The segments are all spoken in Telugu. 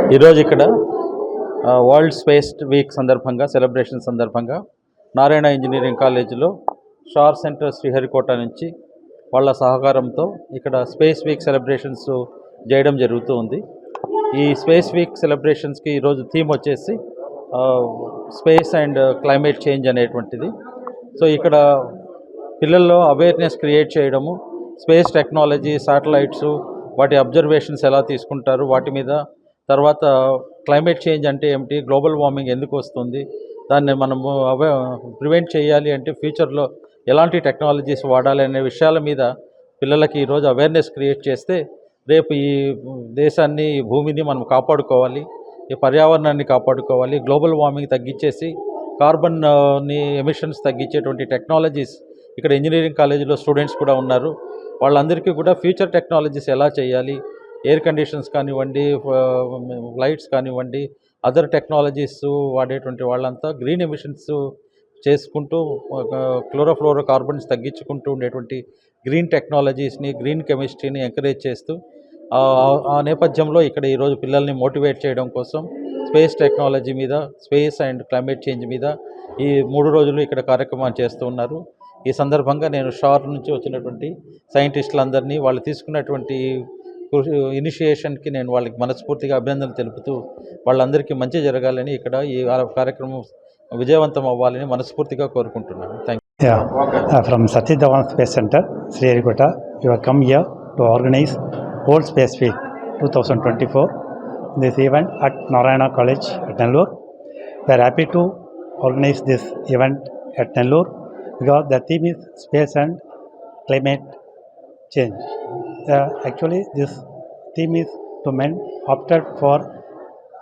ఈరోజు ఇక్కడ వరల్డ్ స్పేస్ వీక్ సందర్భంగా సెలబ్రేషన్ సందర్భంగా నారాయణ ఇంజనీరింగ్ కాలేజీలో స్టార్ సెంటర్ శ్రీహరికోట నుంచి వాళ్ళ సహకారంతో ఇక్కడ స్పేస్ వీక్ సెలబ్రేషన్స్ చేయడం జరుగుతూ ఉంది. ఈ స్పేస్ వీక్ సెలబ్రేషన్స్కి ఈరోజు థీమ్ వచ్చేసి స్పేస్ అండ్ క్లైమేట్ చేంజ్ అనేటువంటిది. సో ఇక్కడ పిల్లల్లో అవేర్నెస్ క్రియేట్ చేయడము స్పేస్ టెక్నాలజీ శాటిలైట్స్ వాటి అబ్జర్వేషన్స్ ఎలా తీసుకుంటారు వాటి మీద తర్వాత క్లైమేట్ చేంజ్ అంటే ఏమిటి? గ్లోబల్ వార్మింగ్ ఎందుకు వస్తుంది? దాన్ని మనము అవే ప్రివెంట్ చేయాలి అంటే ఫ్యూచర్లో ఎలాంటి టెక్నాలజీస్ వాడాలి అనే విషయాల మీద పిల్లలకి ఈరోజు అవేర్నెస్ క్రియేట్ చేస్తే రేపు ఈ దేశాన్ని ఈ భూమిని మనం కాపాడుకోవాలి ఈ పర్యావరణాన్ని కాపాడుకోవాలి గ్లోబల్ వార్మింగ్ తగ్గించేసి కార్బన్ని ఎమిషన్స్ తగ్గించేటువంటి టెక్నాలజీస్ ఇక్కడ ఇంజనీరింగ్ కాలేజీలో స్టూడెంట్స్ కూడా ఉన్నారు. వాళ్ళందరికీ కూడా ఫ్యూచర్ టెక్నాలజీస్ ఎలా చేయాలి? ఎయిర్ కండిషన్స్ కానివ్వండి లైట్స్ కానివ్వండి అదర్ టెక్నాలజీస్ వాడేటువంటి వాళ్ళంతా గ్రీన్ ఎమిషన్స్ చేసుకుంటూ క్లోరోఫ్లోరో కార్బన్స్ తగ్గించుకుంటూ ఉండేటువంటి గ్రీన్ టెక్నాలజీస్ని గ్రీన్ కెమిస్ట్రీని ఎంకరేజ్ చేస్తూ ఆ- నేపథ్యంలో ఇక్కడ ఈరోజు పిల్లల్ని మోటివేట్ చేయడం కోసం స్పేస్ టెక్నాలజీ మీద స్పేస్ అండ్ క్లైమేట్ చేంజ్ మీద ఈ మూడు రోజులు ఇక్కడ కార్యక్రమాలు చేస్తూ ఉన్నారు. ఈ సందర్భంగా నేను షార్ నుంచి వచ్చినటువంటి సైంటిస్టులందరినీ వాళ్ళు తీసుకున్నటువంటి ఇనిషియేషన్కి నేను వాళ్ళకి మనస్ఫూర్తిగా అభినందనలు తెలుపుతూ వాళ్ళందరికీ మంచి జరగాలని ఇక్కడ ఈ కార్యక్రమం విజయవంతం అవ్వాలని మనస్ఫూర్తిగా కోరుకుంటున్నాను. Thank you. From Satya Dhawan space centre Sriharikota. Your come here to organise world space week two thousand twenty four. This event at Narayana college at Nellore. We are happy to organise this event at Nellore because the theme is space and climate change Uh, actually, this theme is to men opted for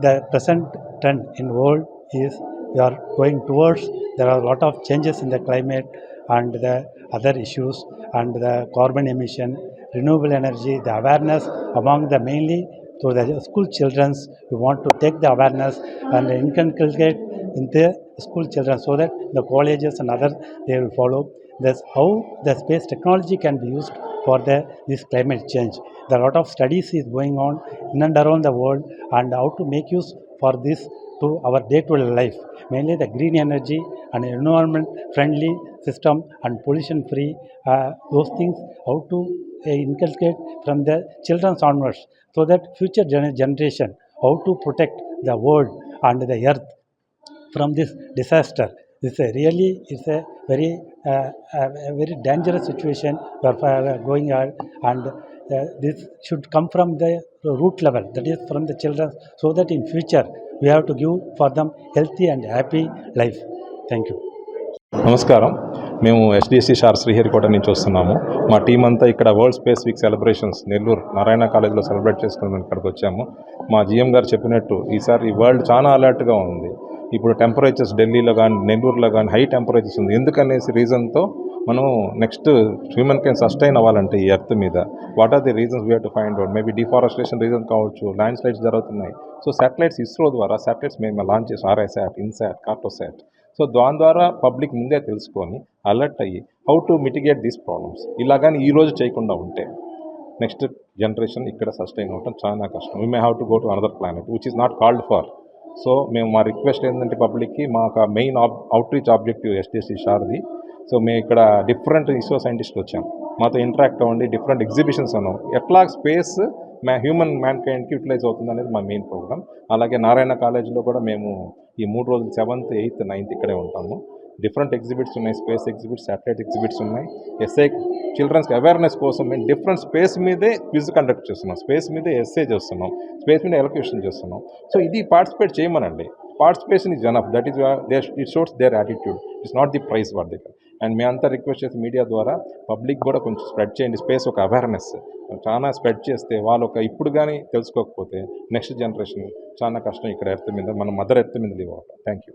the present trend in world is we are going towards there are a lot of changes in the climate and the other issues and the carbon emission renewable energy the awareness among the mainly to the school children's we want to take the awareness and inculcate in the school children so that the colleges and other they will follow that's how the space technology can be used for the this climate change there are a lot of studies is going on in and around the world and how to make use for this to our day-to-day life mainly the green energy and environment friendly system and pollution free uh, those things how to uh, inculcate from the children's onwards so that future gener- generation how to protect the world and the earth from this disaster. It's a really it's a very uh, a, a very dangerous situation we are uh, going on, and uh, this should come from the root level, that is from the children, so that in future we have to give for them healthy and happy life. Thank you. నమస్కారం మేము ఎస్డిఎస్సి షార్ శ్రీహరికోట నుంచి వస్తున్నాము మా టీం అంతా ఇక్కడ world space week celebrations Nellore Narayana కాలేజీలో సెలబ్రేట్ చేసుకుని ఇక్కడికి వచ్చాము మా జిఎం గారు చెప్పినట్టు ఈసారి ఈ వరల్డ్ చాలా అలర్ట్గా ఉంది ఇప్పుడు టెంపరేచర్స్ ఢిల్లీలో కానీ నెల్లూరులో కానీ హై టెంపరేచర్స్ ఉంది. ఎందుకనేసి రీజన్తో మనం నెక్స్ట్ హ్యూమన్ కెన్ సస్టైన్ అవ్వాలంటే ఈ ఎర్త్ మీద. What are the reasons we to find out maybe deforestation reason కావచ్చు ల్యాండ్ స్లైడ్స్ జరుగుతున్నాయి. సో శాటిలైట్స్ ఇస్రో ద్వారా శాటిలైట్స్ మేము లాంచ్ చేసాం ఆర్ఐసాట్ ఇన్సాట్ కార్టోసాట్ సో దాని ద్వారా పబ్లిక్ ముందే తెలుసుకొని అలర్ట్ అయ్యి how to mitigate these problems ఇలాగని ఈ రోజు చేయకుండా ఉంటే నెక్స్ట్ జనరేషన్ ఇక్కడ సస్టైన్ అవ్వడం చాలా కష్టం. We may have to go to another planet which is not called for so మేము మా రిక్వెస్ట్ ఏంటంటే పబ్లిక్కి మాకు main outreach objective STC షార్ది సో మేము ఇక్కడ డిఫరెంట్ ఇస్రో సైంటిస్టులు వచ్చాం. మాతో ఇంటరాక్ట్ అవ్వండి డిఫరెంట్ ఎగ్జిబిషన్స్ అన్నాం. ఎట్లా స్పేస్ మా హ్యూమన్ మ్యాన్ కైండ్కి యూటిలైజ్ అవుతుంది అనేది మా మెయిన్ ప్రోగ్రామ్. అలాగే నారాయణ కాలేజీలో కూడా మేము ఈ మూడు రోజులు సెవెంత్ ఎయిత్ నైన్త్ ఇక్కడే ఉంటాము. డిఫరెంట్ ఎగ్జిబిట్స్ ఉన్నాయి స్పేస్ ఎగ్జిబిట్స్ శాటిలైట్ ఎగ్జిబిట్స్ ఉన్నాయి. ఎస్ఐ చిల్డ్రన్స్కి అవేర్నెస్ కోసం మేము డిఫరెంట్ స్పేస్ మీదే క్విజ్ కండక్ట్ చేస్తున్నాం. స్పేస్ మీదే ఎస్ఏ చేస్తున్నాం. స్పేస్ మీద ఎలక్యూషన్ చేస్తున్నాం. సో ఇది పార్టిసిపేట్ చేయమనండి. Participation is జనఫ్ that is there it షోట్స్ there attitude it's not the price what దగ్గర అండ్ మేమంతా రిక్వెస్ట్ చేసి మీడియా ద్వారా పబ్లిక్ కూడా కొంచెం స్ప్రెడ్ చేయండి. స్పేస్ ఒక అవేర్నెస్ చాలా స్ప్రెడ్ చేస్తే వాళ్ళు ఒక ఇప్పుడు కానీ తెలుసుకోకపోతే నెక్స్ట్ జనరేషన్ చాలా కష్టం ఇక్కడ ఎర్త్ మీద మన మదర్ ఎర్త్ మీద లీవ్ అవుతాం. Thank you